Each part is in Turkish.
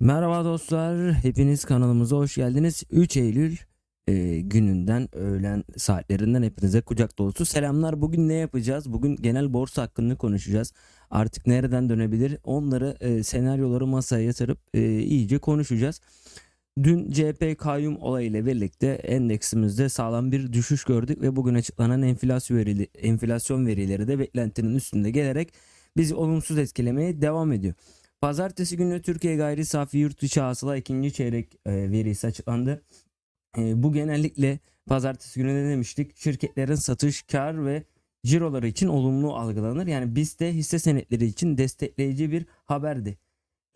Merhaba dostlar, hepiniz kanalımıza hoş geldiniz. 3 Eylül e, gününden, öğlen saatlerinden hepinize kucak dolusu selamlar. Bugün ne yapacağız? Bugün genel borsa hakkında konuşacağız. Artık nereden dönebilir? Onları, e, senaryoları masaya yatırıp e, iyice konuşacağız. Dün CHP kayyum olayıyla birlikte endeksimizde sağlam bir düşüş gördük ve bugün açıklanan enflasyon, verili, enflasyon verileri de beklentinin üstünde gelerek bizi olumsuz etkilemeye devam ediyor. Pazartesi günü Türkiye gayri safi yurt içi hasıla ikinci çeyrek e, verisi açıklandı. E, bu genellikle pazartesi günü ne demiştik? Şirketlerin satış, kar ve ciroları için olumlu algılanır. Yani BIST hisse senetleri için destekleyici bir haberdi.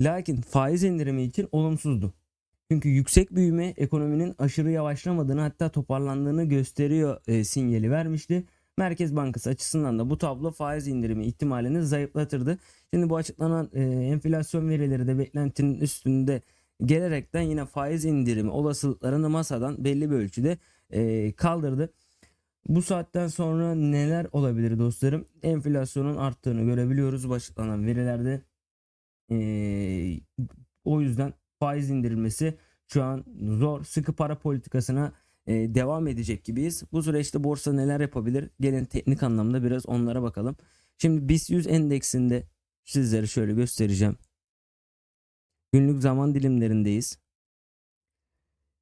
Lakin faiz indirimi için olumsuzdu. Çünkü yüksek büyüme ekonominin aşırı yavaşlamadığını hatta toparlandığını gösteriyor e, sinyali vermişti. Merkez Bankası açısından da bu tablo faiz indirimi ihtimalini zayıflatırdı. Şimdi bu açıklanan e, enflasyon verileri de beklentinin üstünde gelerekten yine faiz indirimi olasılıklarını masadan belli bir ölçüde e, kaldırdı. Bu saatten sonra neler olabilir dostlarım? Enflasyonun arttığını görebiliyoruz bu açıklanan verilerde. E, o yüzden faiz indirilmesi şu an zor. Sıkı para politikasına e, devam edecek gibiyiz. Bu süreçte borsa neler yapabilir? Gelin teknik anlamda biraz onlara bakalım. Şimdi BIST 100 endeksinde sizlere şöyle göstereceğim. Günlük zaman dilimlerindeyiz.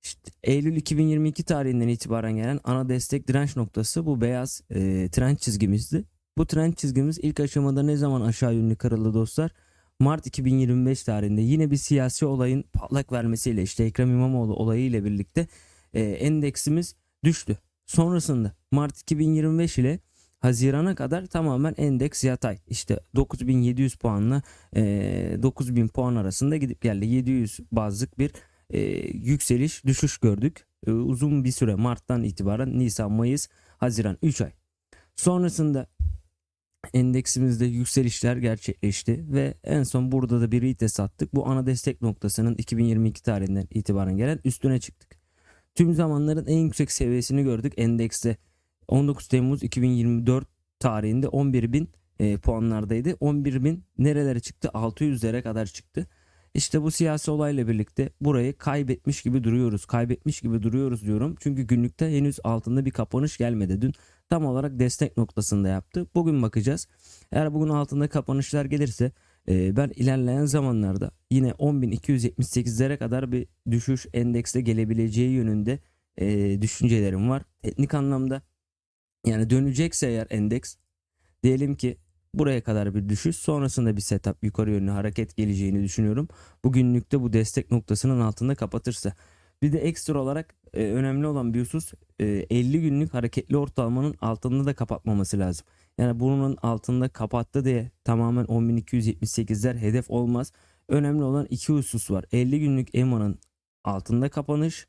İşte Eylül 2022 tarihinden itibaren gelen ana destek direnç noktası bu beyaz e, trend çizgimizdi. Bu trend çizgimiz ilk aşamada ne zaman aşağı yönlü kırıldı dostlar? Mart 2025 tarihinde yine bir siyasi olayın patlak vermesiyle işte Ekrem İmamoğlu olayı ile birlikte e, endeksimiz düştü. Sonrasında Mart 2025 ile Haziran'a kadar tamamen endeks yatay. İşte 9700 puanla e, 9000 puan arasında gidip geldi. 700 bazlık bir e, yükseliş düşüş gördük. E, uzun bir süre Mart'tan itibaren Nisan, Mayıs, Haziran 3 ay. Sonrasında endeksimizde yükselişler gerçekleşti ve en son burada da bir retest attık. Bu ana destek noktasının 2022 tarihinden itibaren gelen üstüne çıktık. Tüm zamanların en yüksek seviyesini gördük endekste. 19 Temmuz 2024 tarihinde 11.000 e, puanlardaydı. 11.000 nerelere çıktı? 600'lere kadar çıktı. İşte bu siyasi olayla birlikte burayı kaybetmiş gibi duruyoruz. Kaybetmiş gibi duruyoruz diyorum. Çünkü günlükte henüz altında bir kapanış gelmedi. Dün tam olarak destek noktasında yaptı. Bugün bakacağız. Eğer bugün altında kapanışlar gelirse ben ilerleyen zamanlarda yine 10.278'lere kadar bir düşüş endekste gelebileceği yönünde e, düşüncelerim var. Teknik anlamda yani dönecekse eğer endeks diyelim ki buraya kadar bir düşüş sonrasında bir setup yukarı yönlü hareket geleceğini düşünüyorum. Bugünlükte bu destek noktasının altında kapatırsa. Bir de ekstra olarak e, önemli olan bir husus e, 50 günlük hareketli ortalamanın altında da kapatmaması lazım. Yani bunun altında kapattı diye tamamen 10.278'ler hedef olmaz. Önemli olan iki husus var. 50 günlük EMA'nın altında kapanış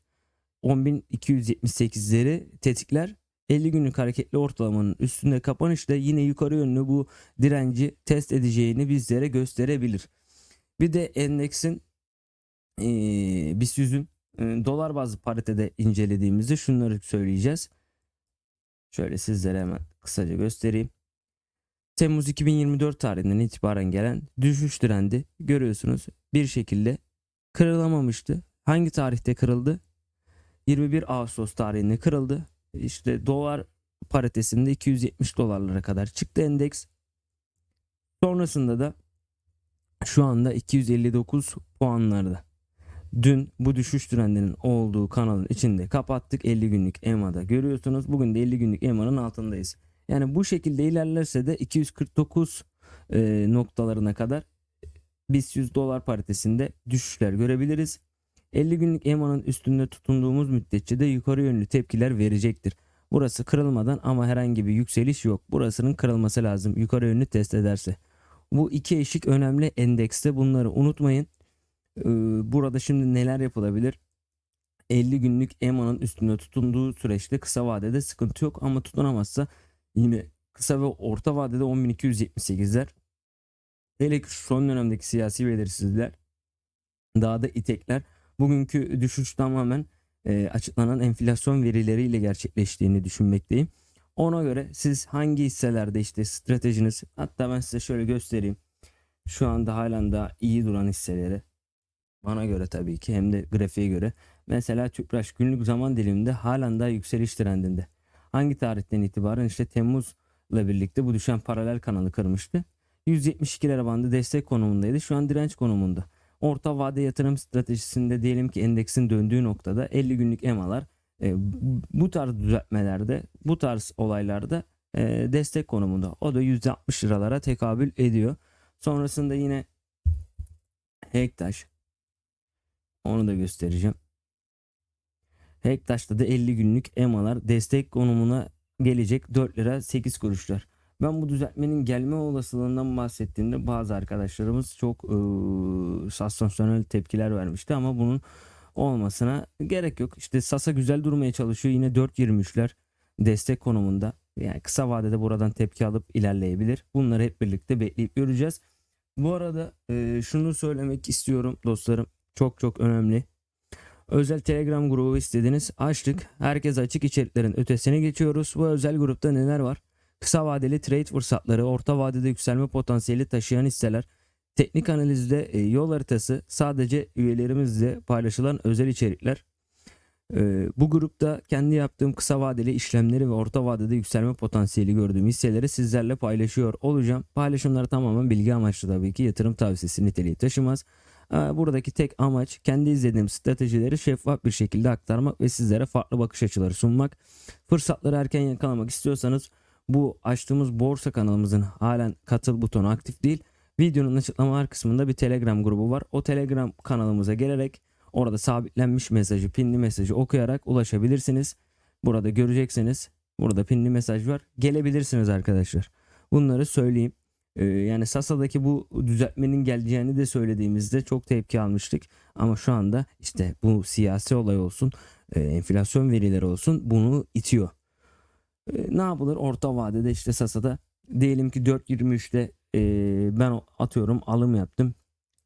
10.278'leri tetikler 50 günlük hareketli ortalamanın üstünde kapanış da yine yukarı yönlü bu direnci test edeceğini bizlere gösterebilir. Bir de endeksin e, BIST 100'ün e, dolar bazlı paritede incelediğimizde şunları söyleyeceğiz. Şöyle sizlere hemen kısaca göstereyim. Temmuz 2024 tarihinden itibaren gelen düşüş trendi görüyorsunuz bir şekilde kırılamamıştı. Hangi tarihte kırıldı? 21 Ağustos tarihinde kırıldı. İşte dolar paritesinde 270 dolarlara kadar çıktı endeks. Sonrasında da şu anda 259 puanlarda. Dün bu düşüş trendinin olduğu kanalın içinde kapattık 50 günlük EMA'da görüyorsunuz. Bugün de 50 günlük EMA'nın altındayız. Yani bu şekilde ilerlerse de 249 e, noktalarına kadar BIST 100 dolar paritesinde düşüşler görebiliriz. 50 günlük EMA'nın üstünde tutunduğumuz müddetçe de yukarı yönlü tepkiler verecektir. Burası kırılmadan ama herhangi bir yükseliş yok. Burasının kırılması lazım yukarı yönlü test ederse. Bu iki eşik önemli endekste bunları unutmayın. Ee, burada şimdi neler yapılabilir? 50 günlük EMA'nın üstünde tutunduğu süreçte kısa vadede sıkıntı yok ama tutunamazsa yine kısa ve orta vadede 10.278'ler. Hele ki son dönemdeki siyasi belirsizlikler daha da itekler. Bugünkü düşüş tamamen e, açıklanan enflasyon verileriyle gerçekleştiğini düşünmekteyim. Ona göre siz hangi hisselerde işte stratejiniz hatta ben size şöyle göstereyim. Şu anda halen daha iyi duran hisseleri Bana göre tabii ki hem de grafiğe göre. Mesela Tüpraş günlük zaman diliminde halen daha yükseliş trendinde. Hangi tarihten itibaren işte Temmuz'la birlikte bu düşen paralel kanalı kırmıştı. 172 lira bandı destek konumundaydı. Şu an direnç konumunda. Orta vade yatırım stratejisinde diyelim ki endeksin döndüğü noktada 50 günlük EMA'lar e, bu tarz düzeltmelerde bu tarz olaylarda e, destek konumunda. O da 160 liralara tekabül ediyor. Sonrasında yine Hektaş onu da göstereceğim. Hektaş'ta da 50 günlük EMA'lar destek konumuna gelecek 4 lira 8 kuruşlar. Ben bu düzeltmenin gelme olasılığından bahsettiğimde bazı arkadaşlarımız çok ıı, sansasyonel tepkiler vermişti ama bunun olmasına gerek yok. İşte Sasa güzel durmaya çalışıyor. Yine 4.23'ler destek konumunda. Yani kısa vadede buradan tepki alıp ilerleyebilir. Bunları hep birlikte bekleyip göreceğiz. Bu arada e, şunu söylemek istiyorum dostlarım. Çok çok önemli. Özel Telegram grubu istediniz. Açtık. Herkes açık içeriklerin ötesine geçiyoruz. Bu özel grupta neler var? Kısa vadeli trade fırsatları, orta vadede yükselme potansiyeli taşıyan hisseler, teknik analizde e, yol haritası, sadece üyelerimizle paylaşılan özel içerikler. E, bu grupta kendi yaptığım kısa vadeli işlemleri ve orta vadede yükselme potansiyeli gördüğüm hisseleri sizlerle paylaşıyor olacağım. Paylaşımlar tamamen bilgi amaçlı tabii ki yatırım tavsiyesi niteliği taşımaz. E, Buradaki tek amaç kendi izlediğim stratejileri şeffaf bir şekilde aktarmak ve sizlere farklı bakış açıları sunmak. Fırsatları erken yakalamak istiyorsanız bu açtığımız borsa kanalımızın halen katıl butonu aktif değil. Videonun açıklamalar kısmında bir Telegram grubu var. O Telegram kanalımıza gelerek orada sabitlenmiş mesajı, pinli mesajı okuyarak ulaşabilirsiniz. Burada göreceksiniz. Burada pinli mesaj var. Gelebilirsiniz arkadaşlar. Bunları söyleyeyim. Ee, yani Sasa'daki bu düzeltmenin geleceğini de söylediğimizde çok tepki almıştık. Ama şu anda işte bu siyasi olay olsun, e, enflasyon verileri olsun bunu itiyor. E, ne yapılır orta vadede işte Sasa'da diyelim ki 4.23'te e, ben atıyorum alım yaptım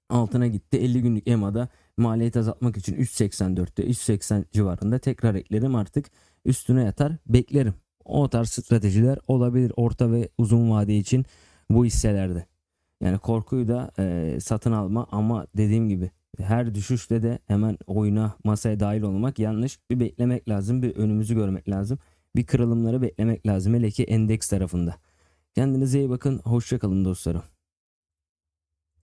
altına gitti 50 günlük EMA'da maliyet azaltmak için 3.84'te 3.80 civarında tekrar eklerim artık üstüne yatar beklerim. O tarz stratejiler olabilir orta ve uzun vade için bu hisselerde. Yani korkuyu da e, satın alma ama dediğim gibi her düşüşte de hemen oyuna masaya dahil olmak yanlış. Bir beklemek lazım bir önümüzü görmek lazım bir kırılımları beklemek lazım hele ki endeks tarafında. Kendinize iyi bakın. Hoşçakalın dostlarım.